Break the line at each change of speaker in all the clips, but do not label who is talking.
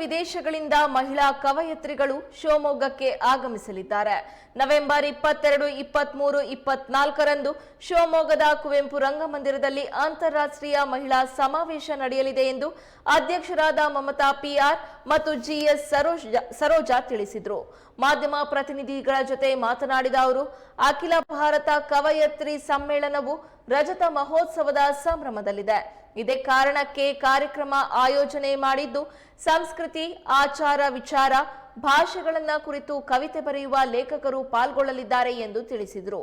ವಿದೇಶಗಳಿಂದ ಮಹಿಳಾ ಕವಯತ್ರಿಗಳು ಶಿವಮೊಗ್ಗಕ್ಕೆ ಆಗಮಿಸಲಿದ್ದಾರೆ. ನವೆಂಬರ್ ಇಪ್ಪತ್ತೆರಡು, ಇಪ್ಪತ್ಮೂರು, ಇಪ್ಪತ್ನಾಲ್ಕರಂದು ಶಿವಮೊಗ್ಗದ ಕುವೆಂಪು ರಂಗಮಂದಿರದಲ್ಲಿ ಅಂತಾರಾಷ್ಟ್ರೀಯ ಮಹಿಳಾ ಸಮಾವೇಶ ನಡೆಯಲಿದೆ ಎಂದು ಅಧ್ಯಕ್ಷರಾದ ಮಮತಾ ಪಿಆರ್ ಮತ್ತು ಜಿಎಸ್ ಸರೋಜ, ಸರೋಜಾ ತಿಳಿಸಿದರು. ಮಾಧ್ಯಮ ಪ್ರತಿನಿಧಿಗಳ ಜೊತೆ ಮಾತನಾಡಿದ ಅವರು, ಅಖಿಲ ಭಾರತ ಕವಯತ್ರಿ ಸಮ್ಮೇಳನವು ರಜತ ಮಹೋತ್ಸವದ ಸಂಭ್ರಮದಲ್ಲಿದೆ. ಇದೇ ಕಾರಣಕ್ಕೆ ಕಾರ್ಯಕ್ರಮ ಆಯೋಜನೆ ಮಾಡಿದ್ದು ಸಂಸ್ಕೃತಿ, ಆಚಾರ, ವಿಚಾರ, ಭಾಷೆಗಳನ್ನ ಕುರಿತು ಕವಿತೆ ಬರೆಯುವ ಲೇಖಕರು ಪಾಲ್ಗೊಳ್ಳಲಿದ್ದಾರೆ ಎಂದು ತಿಳಿಸಿದರು.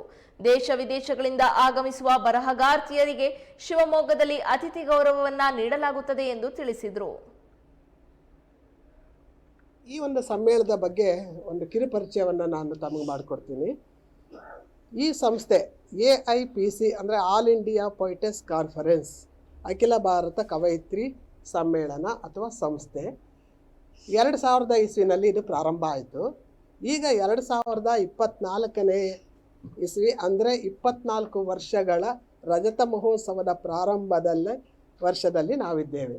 ದೇಶ ವಿದೇಶಗಳಿಂದ ಆಗಮಿಸುವ ಬರಹಗಾರ್ತಿಯರಿಗೆ ಶಿವಮೊಗ್ಗದಲ್ಲಿ ಅತಿಥಿ ಗೌರವವನ್ನ ನೀಡಲಾಗುತ್ತದೆ ಎಂದು ತಿಳಿಸಿದರು.
ಈ ಒಂದು ಸಮ್ಮೇಳನದ ಬಗ್ಗೆ ಒಂದು ಕಿರುಪರಿಚಯವನ್ನು ನಾನು ತಮಗೆ ಮಾಡಿಕೊಡ್ತೀನಿ. ಈ ಸಂಸ್ಥೆ ಎ ಐ ಪಿ ಸಿ ಅಂದರೆ ಆಲ್ ಇಂಡಿಯಾ ಪೊಯಿಟಸ್ ಕಾನ್ಫರೆನ್ಸ್ ಅಖಿಲ ಭಾರತ ಕವಯಿತ್ರಿ ಸಮ್ಮೇಳನ ಅಥವಾ ಸಂಸ್ಥೆ. ಎರಡು ಸಾವಿರದ ಇಸ್ವಿನಲ್ಲಿ ಇದು ಪ್ರಾರಂಭ ಆಯಿತು. ಈಗ ಎರಡು ಸಾವಿರದ ಇಪ್ಪತ್ತ್ನಾಲ್ಕನೇ ಇಸ್ವಿ ಅಂದರೆ ಇಪ್ಪತ್ನಾಲ್ಕು ವರ್ಷಗಳ ರಜತ ಮಹೋತ್ಸವದ ಪ್ರಾರಂಭದಲ್ಲೇ ವರ್ಷದಲ್ಲಿ ನಾವಿದ್ದೇವೆ.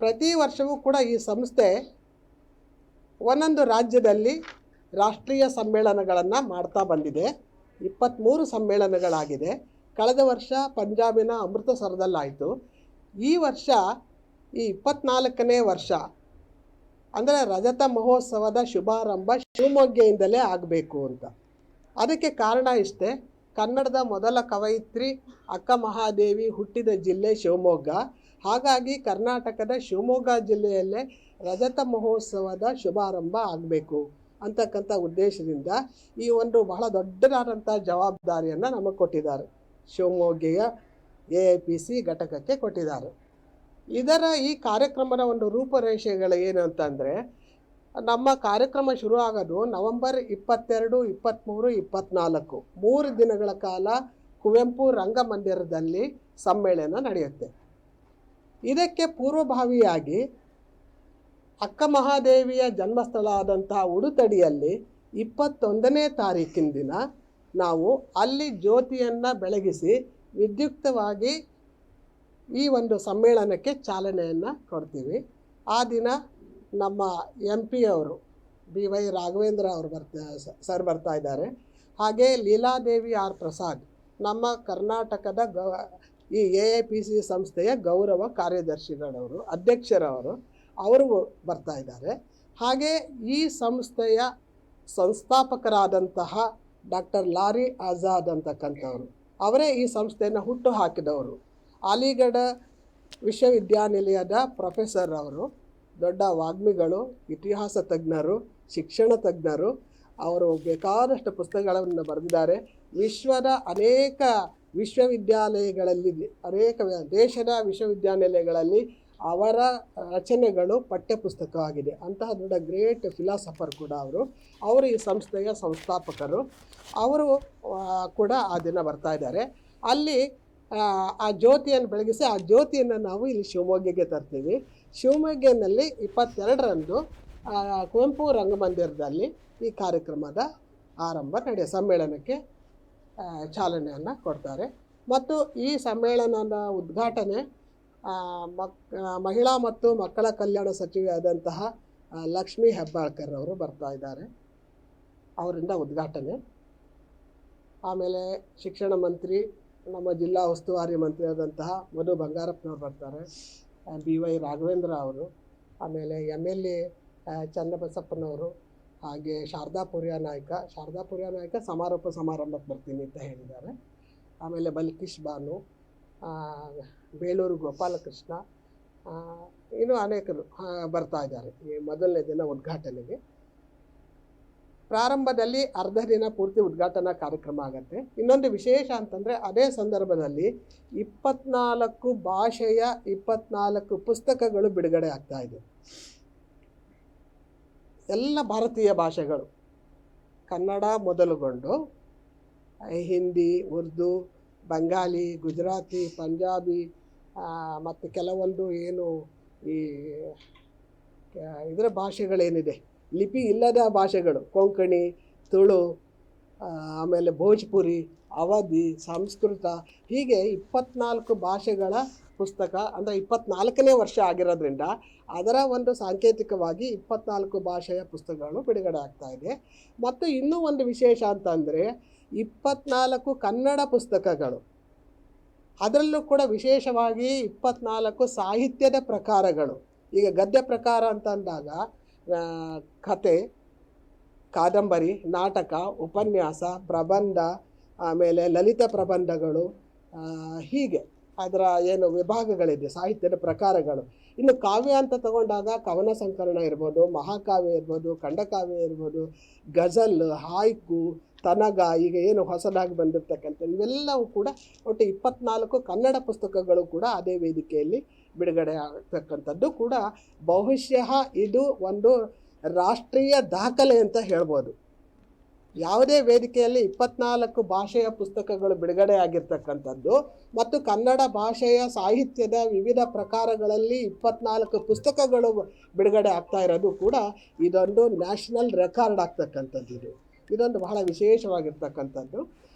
ಪ್ರತಿ ವರ್ಷವೂ ಕೂಡ ಈ ಸಂಸ್ಥೆ ಒಂದೊಂದು ರಾಜ್ಯದಲ್ಲಿ ರಾಷ್ಟ್ರೀಯ ಸಮ್ಮೇಳನಗಳನ್ನು ಮಾಡ್ತಾ ಬಂದಿದೆ. ಇಪ್ಪತ್ತ್ಮೂರು ಸಮ್ಮೇಳನಗಳಾಗಿದೆ. ಕಳೆದ ವರ್ಷ ಪಂಜಾಬಿನ ಅಮೃತಸರದಲ್ಲಾಯಿತು. ಈ ವರ್ಷ, ಈ ಇಪ್ಪತ್ನಾಲ್ಕನೇ ವರ್ಷ, ಅಂದರೆ ರಜತ ಮಹೋತ್ಸವದ ಶುಭಾರಂಭ ಶಿವಮೊಗ್ಗೆಯಿಂದಲೇ ಆಗಬೇಕು ಅಂತ. ಅದಕ್ಕೆ ಕಾರಣ ಇಷ್ಟೇ, ಕನ್ನಡದ ಮೊದಲ ಕವಯಿತ್ರಿ ಅಕ್ಕ ಮಹಾದೇವಿ ಹುಟ್ಟಿದ ಜಿಲ್ಲೆ ಶಿವಮೊಗ್ಗ. ಹಾಗಾಗಿ ಕರ್ನಾಟಕದ ಶಿವಮೊಗ್ಗ ಜಿಲ್ಲೆಯಲ್ಲೇ ರಜತ ಮಹೋತ್ಸವದ ಶುಭಾರಂಭ ಆಗಬೇಕು ಅಂತಕ್ಕಂಥ ಉದ್ದೇಶದಿಂದ ಈ ಒಂದು ಬಹಳ ದೊಡ್ಡದಾದಂಥ ಜವಾಬ್ದಾರಿಯನ್ನು ನಮಗೆ ಕೊಟ್ಟಿದ್ದಾರೆ. ಶಿವಮೊಗ್ಗೆಯ ಎ ಐ ಪಿ ಸಿ ಘಟಕಕ್ಕೆ ಕೊಟ್ಟಿದ್ದಾರೆ. ಇದರ ಈ ಕಾರ್ಯಕ್ರಮದ ಒಂದು ರೂಪರೇಷೆಗಳು ಏನು ಅಂತಂದರೆ, ನಮ್ಮ ಕಾರ್ಯಕ್ರಮ ಶುರು ಆಗೋದು ನವಂಬರ್ ಇಪ್ಪತ್ತೆರಡು, ಇಪ್ಪತ್ತ್ಮೂರು, ಇಪ್ಪತ್ತ್ನಾಲ್ಕು. ಮೂರು ದಿನಗಳ ಕಾಲ ಕುವೆಂಪು ರಂಗಮಂದಿರದಲ್ಲಿ ಸಮ್ಮೇಳನ ನಡೆಯುತ್ತೆ. ಇದಕ್ಕೆ ಪೂರ್ವಭಾವಿಯಾಗಿ ಅಕ್ಕ ಮಹಾದೇವಿಯ ಜನ್ಮಸ್ಥಳ ಆದಂತಹ ಉಡುತಡಿಯಲ್ಲಿ ಇಪ್ಪತ್ತೊಂದನೇ ತಾರೀಕಿನ ದಿನ ನಾವು ಅಲ್ಲಿ ಜ್ಯೋತಿಯನ್ನು ಬೆಳಗಿಸಿ ವಿದ್ಯುಕ್ತವಾಗಿ ಈ ಒಂದು ಸಮ್ಮೇಳನಕ್ಕೆ ಚಾಲನೆಯನ್ನು ಕೊಡ್ತೀವಿ. ಆ ದಿನ ನಮ್ಮ ಎಂ ಪಿ ಅವರು ಬಿ ವೈ ರಾಘವೇಂದ್ರ ಅವರು ಬರ್ತಾ, ಸರ್ ಬರ್ತಾ ಇದ್ದಾರೆ. ಹಾಗೆ ಲೀಲಾದೇವಿ ಆರ್ ಪ್ರಸಾದ್, ನಮ್ಮ ಕರ್ನಾಟಕದ ಗೌ, ಈ ಎ ಎ ಪಿ ಸಿ ಸಂಸ್ಥೆಯ ಗೌರವ ಕಾರ್ಯದರ್ಶಿಗಳವರು, ಅಧ್ಯಕ್ಷರವರು, ಅವರು ಬರ್ತಾ ಇದ್ದಾರೆ. ಹಾಗೆ ಈ ಸಂಸ್ಥೆಯ ಸಂಸ್ಥಾಪಕರಾದಂತಹ ಡಾಕ್ಟರ್ ಲಾರಿ ಆಜಾದ್ ಅಂತಕ್ಕಂಥವ್ರು. ಅವರೇ ಈ ಸಂಸ್ಥೆಯನ್ನು ಹುಟ್ಟು ಹಾಕಿದವರು. ಅಲಿಗಢ ವಿಶ್ವವಿದ್ಯಾನಿಲಯದ ಪ್ರೊಫೆಸರ್ ಅವರು, ದೊಡ್ಡ ವಾಗ್ಮಿಗಳು, ಇತಿಹಾಸ ತಜ್ಞರು, ಶಿಕ್ಷಣ ತಜ್ಞರು, ಅವರು ಬೇಕಾದಷ್ಟು ಪುಸ್ತಕಗಳನ್ನು ಬರೆದಿದ್ದಾರೆ. ವಿಶ್ವದ ಅನೇಕ ವಿಶ್ವವಿದ್ಯಾಲಯಗಳಲ್ಲಿ, ಅನೇಕ ದೇಶದ ವಿಶ್ವವಿದ್ಯಾನಿಲಯಗಳಲ್ಲಿ ಅವರ ರಚನೆಗಳು ಪಠ್ಯಪುಸ್ತಕವಾಗಿದೆ. ಅಂತಹ ದೊಡ್ಡ ಗ್ರೇಟ್ ಫಿಲಾಸಫರ್ ಕೂಡ ಅವರು. ಅವರು ಈ ಸಂಸ್ಥೆಯ ಸಂಸ್ಥಾಪಕರು. ಅವರು ಕೂಡ ಆ ದಿನ ಬರ್ತಾ ಇದ್ದಾರೆ. ಅಲ್ಲಿ ಆ, ಜ್ಯೋತಿಯನ್ನು ಬೆಳಗಿಸಿ ಆ ಜ್ಯೋತಿಯನ್ನು ನಾವು ಇಲ್ಲಿ ಶಿವಮೊಗ್ಗಕ್ಕೆ ತರ್ತೀವಿ. ಶಿವಮೊಗ್ಗನಲ್ಲಿ ಇಪ್ಪತ್ತೆರಡರಂದು ಕುವೆಂಪು ರಂಗಮಂದಿರದಲ್ಲಿ ಈ ಕಾರ್ಯಕ್ರಮದ ಆರಂಭ ನಡೆಯ ಸಮ್ಮೇಳನಕ್ಕೆ ಚಾಲನೆಯನ್ನು ಕೊಡ್ತಾರೆ. ಮತ್ತು ಈ ಸಮ್ಮೇಳನದ ಉದ್ಘಾಟನೆ ಮಕ್ ಮಹಿಳಾ ಮತ್ತು ಮಕ್ಕಳ ಕಲ್ಯಾಣ ಸಚಿವೆ ಆದಂತಹ ಲಕ್ಷ್ಮೀ ಹೆಬ್ಬಾಳ್ಕರ್ ಅವರು ಬರ್ತಾ ಇದ್ದಾರೆ. ಅವರಿಂದ ಉದ್ಘಾಟನೆ. ಆಮೇಲೆ ಶಿಕ್ಷಣ ಮಂತ್ರಿ, ನಮ್ಮ ಜಿಲ್ಲಾ ಉಸ್ತುವಾರಿ ಮಂತ್ರಿ ಆದಂತಹ ಮಧು ಬಂಗಾರಪ್ಪನವ್ರು ಬರ್ತಾರೆ. ಬಿ ವೈ ರಾಘವೇಂದ್ರ ಅವರು, ಆಮೇಲೆ ಎಂ ಎಲ್ ಎ ಚನ್ನಬಸಪ್ಪನವರು, ಹಾಗೆ ಶಾರದಾ ಪುರಿಯ ನಾಯ್ಕ. ಶಾರದಾ ಪುರಿಯ ನಾಯ್ಕ ಸಮಾರೋಪ ಸಮಾರಂಭಕ್ಕೆ ಬರ್ತೀನಿ ಅಂತ ಹೇಳಿದ್ದಾರೆ. ಆಮೇಲೆ ಬಲ್ಕಿಶ್ ಬಾನು ಆ, ಬೇಳೂರು ಗೋಪಾಲಕೃಷ್ಣ ಇನ್ನೂ ಅನೇಕರು ಬರ್ತಾ ಇದ್ದಾರೆ ಈ ಮೊದಲನೇ ದಿನ ಉದ್ಘಾಟನೆಗೆ. ಪ್ರಾರಂಭದಲ್ಲಿ ಅರ್ಧ ದಿನ ಪೂರ್ತಿ ಉದ್ಘಾಟನಾ ಕಾರ್ಯಕ್ರಮ ಆಗುತ್ತೆ. ಇನ್ನೊಂದು ವಿಶೇಷ ಅಂತಂದರೆ ಅದೇ ಸಂದರ್ಭದಲ್ಲಿ ಇಪ್ಪತ್ನಾಲ್ಕು ಭಾಷೆಯ ಇಪ್ಪತ್ನಾಲ್ಕು ಪುಸ್ತಕಗಳು ಬಿಡುಗಡೆ ಆಗ್ತಾ ಇದೆ. ಎಲ್ಲ ಭಾರತೀಯ ಭಾಷೆಗಳು ಕನ್ನಡ ಮೊದಲುಗೊಂಡು ಹಿಂದಿ ಉರ್ದು ಬಂಗಾಲಿ ಗುಜರಾತಿ, ಪಂಜಾಬಿ ಮತ್ತು ಕೆಲವೊಂದು ಏನು ಈ ಇದರ ಭಾಷೆಗಳೇನಿದೆ. ಲಿಪಿ ಇಲ್ಲದ ಭಾಷೆಗಳು, ಕೊಂಕಣಿ, ತುಳು ಆಮೇಲೆ ಭೋಜ್ಪುರಿ, ಅವಧಿ, ಸಂಸ್ಕೃತ, ಹೀಗೆ ಇಪ್ಪತ್ನಾಲ್ಕು ಭಾಷೆಗಳ ಪುಸ್ತಕ, ಅಂದರೆ ಇಪ್ಪತ್ನಾಲ್ಕನೇ ವರ್ಷ ಆಗಿರೋದ್ರಿಂದ ಅದರ ಒಂದು ಸಾಂಕೇತಿಕವಾಗಿ ಇಪ್ಪತ್ನಾಲ್ಕು ಭಾಷೆಯ ಪುಸ್ತಕಗಳು ಬಿಡುಗಡೆ ಆಗ್ತಾ ಇದೆ. ಮತ್ತು ಇನ್ನೂ ಒಂದು ವಿಶೇಷ ಅಂತಂದರೆ ಇಪ್ಪತ್ನಾಲ್ಕು ಕನ್ನಡ ಪುಸ್ತಕಗಳು. ಅದರಲ್ಲೂ ಕೂಡ ವಿಶೇಷವಾಗಿ ಇಪ್ಪತ್ನಾಲ್ಕು ಸಾಹಿತ್ಯದ ಪ್ರಕಾರಗಳು. ಈಗ ಗದ್ಯ ಪ್ರಕಾರ ಅಂತ ಅಂದಾಗ ಆ, ಕತೆ ಕಾದಂಬರಿ ನಾಟಕ ಉಪನ್ಯಾಸ ಪ್ರಬಂಧ ಆಮೇಲೆ ಲಲಿತ ಪ್ರಬಂಧಗಳು ಹೀಗೆ. ಅದರ ಏನು ವಿಭಾಗಗಳಿದೆ, ಸಾಹಿತ್ಯದ ಪ್ರಕಾರಗಳು. ಇನ್ನು ಕಾವ್ಯ ಅಂತ ತಗೊಂಡಾಗ ಕವನ ಸಂಕಲನ ಇರ್ಬೋದು, ಮಹಾಕಾವ್ಯ ಇರ್ಬೋದು, ಖಂಡಕಾವ್ಯ ಇರ್ಬೋದು, ಗಜಲ್, ಹಾಯ್ಕು, ತನಗ, ಈಗ ಏನು ಹೊಸದಾಗಿ ಬಂದಿರತಕ್ಕಂಥ ಇವೆಲ್ಲವೂ ಕೂಡ ಒಟ್ಟು ಇಪ್ಪತ್ನಾಲ್ಕು ಕನ್ನಡ ಪುಸ್ತಕಗಳು ಕೂಡ ಅದೇ ವೇದಿಕೆಯಲ್ಲಿ ಬಿಡುಗಡೆ ಆಗ್ತಕ್ಕಂಥದ್ದು ಕೂಡ ಬಹುಶಃ ಇದು ಒಂದು ರಾಷ್ಟ್ರೀಯ ದಾಖಲೆ ಅಂತ ಹೇಳ್ಬೋದು. ಯಾವುದೇ ವೇದಿಕೆಯಲ್ಲಿ ಇಪ್ಪತ್ನಾಲ್ಕು ಭಾಷೆಯ ಪುಸ್ತಕಗಳು ಬಿಡುಗಡೆ ಆಗಿರ್ತಕ್ಕಂಥದ್ದು ಮತ್ತು ಕನ್ನಡ ಭಾಷೆಯ ಸಾಹಿತ್ಯದ ವಿವಿಧ ಪ್ರಕಾರಗಳಲ್ಲಿ ಇಪ್ಪತ್ನಾಲ್ಕು ಪುಸ್ತಕಗಳು ಬಿಡುಗಡೆ ಆಗ್ತಾ ಇರೋದು ಕೂಡ ಇದೊಂದು ನ್ಯಾಷನಲ್ ರೆಕಾರ್ಡ್ ಆಗ್ತಕ್ಕಂಥದ್ದು ಇದು. ಇದೊಂದು ಬಹಳ ವಿಶೇಷವಾಗಿರ್ತಕ್ಕಂಥದ್ದು.